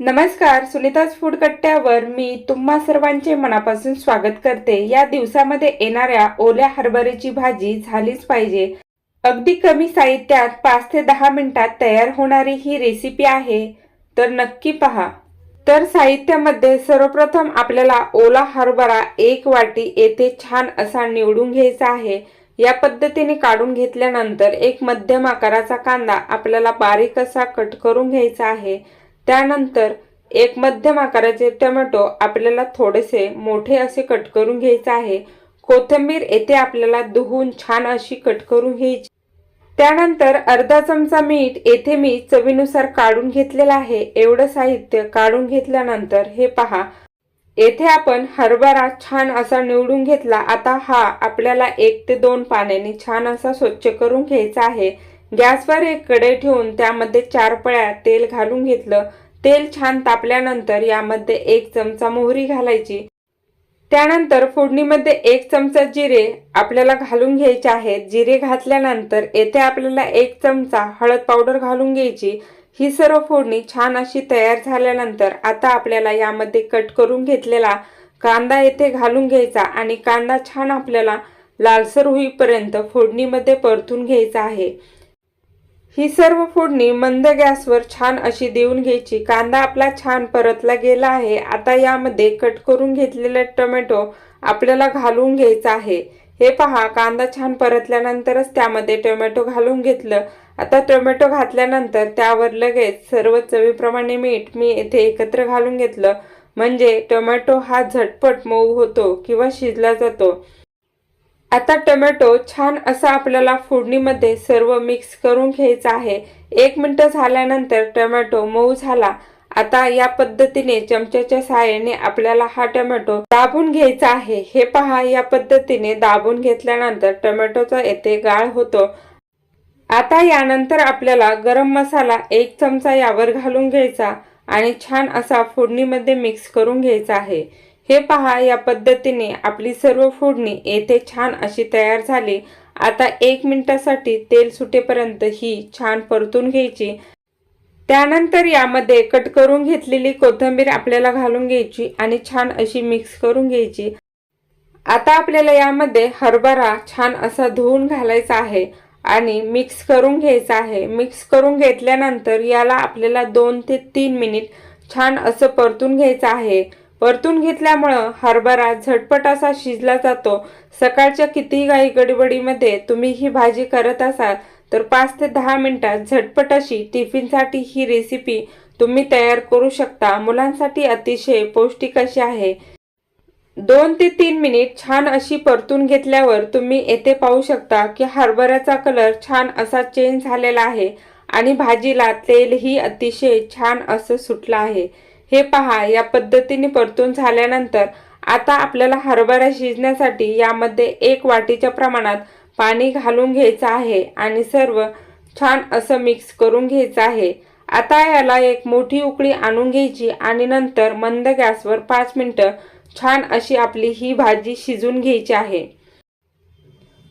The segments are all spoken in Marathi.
नमस्कार सुनीताज फूड कट्ट्यावर मी तुम्हा सर्वांचे मनापासून स्वागत करते. या दिवसामध्ये येणाऱ्या ओल्या हरभऱ्याची भाजी झालीच पाहिजे. अगदी कमी साहित्यात पाच ते दहा मिनिटात तयार होणारी ही रेसिपी आहे. तर नक्की पहा. तर साहित्यामध्ये सर्वप्रथम आपल्याला ओला हरभरा एक वाटी येथे छान असा निवडून घ्यायचा आहे. या पद्धतीने काढून घेतल्यानंतर एक मध्यम आकाराचा कांदा आपल्याला बारीक असा कट करून घ्यायचा आहे. त्यानंतर एक मध्यम आकाराचे टोमॅटो आपल्याला थोडेसे मोठे असे कट करून घ्यायचे आहे. कोथिंबीर येथे आपल्याला धुवून छान अशी कट करून घ्यायची. त्यानंतर अर्धा चमचा मीठ येथे मी चवीनुसार काढून घेतलेलं आहे. एवढं साहित्य काढून घेतल्यानंतर हे पहा. येथे आपण हरभरा छान असा निवडून घेतला. आता हा आपल्याला एक ते दोन पाण्याने छान असा स्वच्छ करून घ्यायचा आहे. गॅसवर एक कडे ठेवून त्यामध्ये चार पळ्या तेल घालून घेतलं. तेल छान तापल्यानंतर यामध्ये एक चमचा मोहरी घालायची. त्यानंतर फोडणीमध्ये एक चमचा जिरे आपल्याला घालून घ्यायचे आहेत. जिरे घातल्यानंतर येथे आपल्याला एक चमचा हळद पावडर घालून घ्यायची. ही सर्व फोडणी छान अशी तयार झाल्यानंतर आता आपल्याला यामध्ये कट करून घेतलेला कांदा येथे घालून घ्यायचा आणि कांदा छान आपल्याला लालसर होईपर्यंत फोडणीमध्ये परतून घ्यायचा आहे. ही सर्व फोडणी मंद गॅसवर छान अशी देऊन घ्यायची. कांदा आपला छान परतला गेला आहे. आता यामध्ये कट करून घेतलेला टोमॅटो आपल्याला घालून घ्यायचा आहे. हे पहा कांदा छान परतल्यानंतरच त्यामध्ये टोमॅटो घालून घेतलं. आता टोमॅटो घातल्यानंतर त्यावर लगेच सर्व चवीप्रमाणे मीठ मी येथे एकत्र घालून घेतलं. म्हणजे टोमॅटो हा झटपट मऊ होतो किंवा शिजला जातो. आता टोमॅटो छान असा आपल्याला फोडणीमध्ये सर्व मिक्स करून घ्यायचा आहे. एक मिनिट झाल्यानंतर टोमॅटो मऊ झाला. आता या पद्धतीने चमच्याच्या सहाय्याने आपल्याला हा टोमॅटो दाबून घ्यायचा आहे. हे पहा या पद्धतीने दाबून घेतल्यानंतर टोमॅटोचा येथे गाळ होतो. आता यानंतर आपल्याला गरम मसाला एक चमचा यावर घालून घ्यायचा आणि छान असा फोडणीमध्ये मिक्स करून घ्यायचा आहे. हे पहा या पद्धतीने आपली सर्व फोडणी येथे छान अशी तयार झाली. आता एक मिनिटासाठी तेल सुटेपर्यंत ही छान परतून घ्यायची. त्यानंतर यामध्ये कट करून घेतलेली कोथिंबीर आपल्याला घालून घ्यायची आणि छान अशी मिक्स करून घ्यायची. आता आपल्याला यामध्ये हरभरा छान असा धुवून घालायचा आहे आणि मिक्स करून घ्यायचा आहे. मिक्स करून घेतल्यानंतर याला आपल्याला दोन ते तीन मिनिट छान असं परतून घ्यायचं आहे. परतून घेतल्यामुळं हरभरा झटपट असा शिजला जातो. सकाळच्या कितीही गाई गडबडीमध्ये तुम्ही ही भाजी करत असाल तर पाच ते दहा मिनिटात झटपट अशी टिफिनसाठी ही रेसिपी तुम्ही तयार करू शकता. मुलांसाठी अतिशय पौष्टिक अशी आहे. दोन ते तीन मिनिट छान अशी परतून घेतल्यावर तुम्ही येथे पाहू शकता की हरभऱ्याचा कलर छान असा चेंज झालेला आहे आणि भाजीला तेलही अतिशय छान असं सुटलं आहे. हे पहा या पद्धतीने परतून झाल्यानंतर आता आपल्याला हरभरा शिजण्यासाठी यामध्ये एक वाटीच्या प्रमाणात पाणी घालून घ्यायचं आहे आणि सर्व छान असं मिक्स करून घ्यायचं आहे. आता याला एक मोठी उकळी आणून घ्यायची आणि नंतर मंद गॅसवर पाच मिनटं छान अशी आपली ही भाजी शिजून घ्यायची आहे.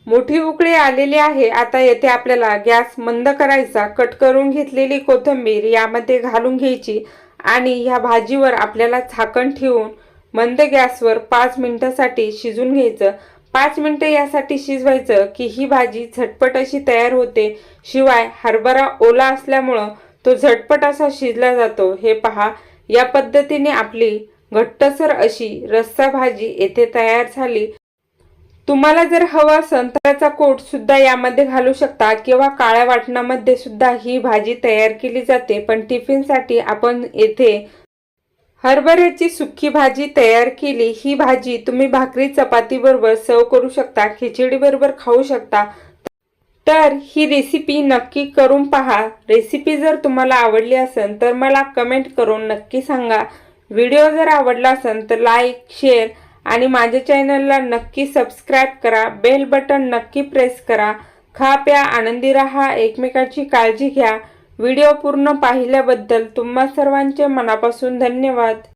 मोठी उकळी आलेली आहे. आता येथे आपल्याला गॅस मंद करायचा कट करून घेतलेली कोथिंबीर यामध्ये घालून घ्यायची आणि ह्या भाजीवर आपल्याला झाकण ठेवून मंद गॅसवर पाच मिनटासाठी शिजून घ्यायचं. पाच मिनटं यासाठी शिजवायचं की ही भाजी झटपट अशी तयार होते. शिवाय हरभरा ओला असल्यामुळं तो झटपट असा शिजला जातो. हे पहा या पद्धतीने आपली घट्टसर अशी रस्सा भाजी येथे तयार झाली. तुम्हाला जर हवं असेल तर त्याचा कोट सुद्धा यामध्ये घालू शकता किंवा काळ्या वाटणामध्ये सुद्धा ही भाजी तयार केली जाते. पण टिफिनसाठी आपण येथे हरभऱ्याची सुक्की भाजी तयार केली. ही भाजी तुम्ही भाकरी चपाती बरोबर सर्व करू शकता खिचडी बरोबर खाऊ शकता. तर ही रेसिपी नक्की करून पहा. रेसिपी जर तुम्हाला आवडली असेल तर मला कमेंट करून नक्की सांगा. व्हिडिओ जर आवडला असेल तर लाईक शेअर आणि माझ्या चॅनलला नक्की सबस्क्राईब करा बेल बटन नक्की प्रेस करा. खा प्या आनंदी राहा एकमेकाची काळजी घ्या. व्हिडिओ पूर्ण पाहिल्याबद्दल तुम्हा सर्वांचे मनापासून धन्यवाद.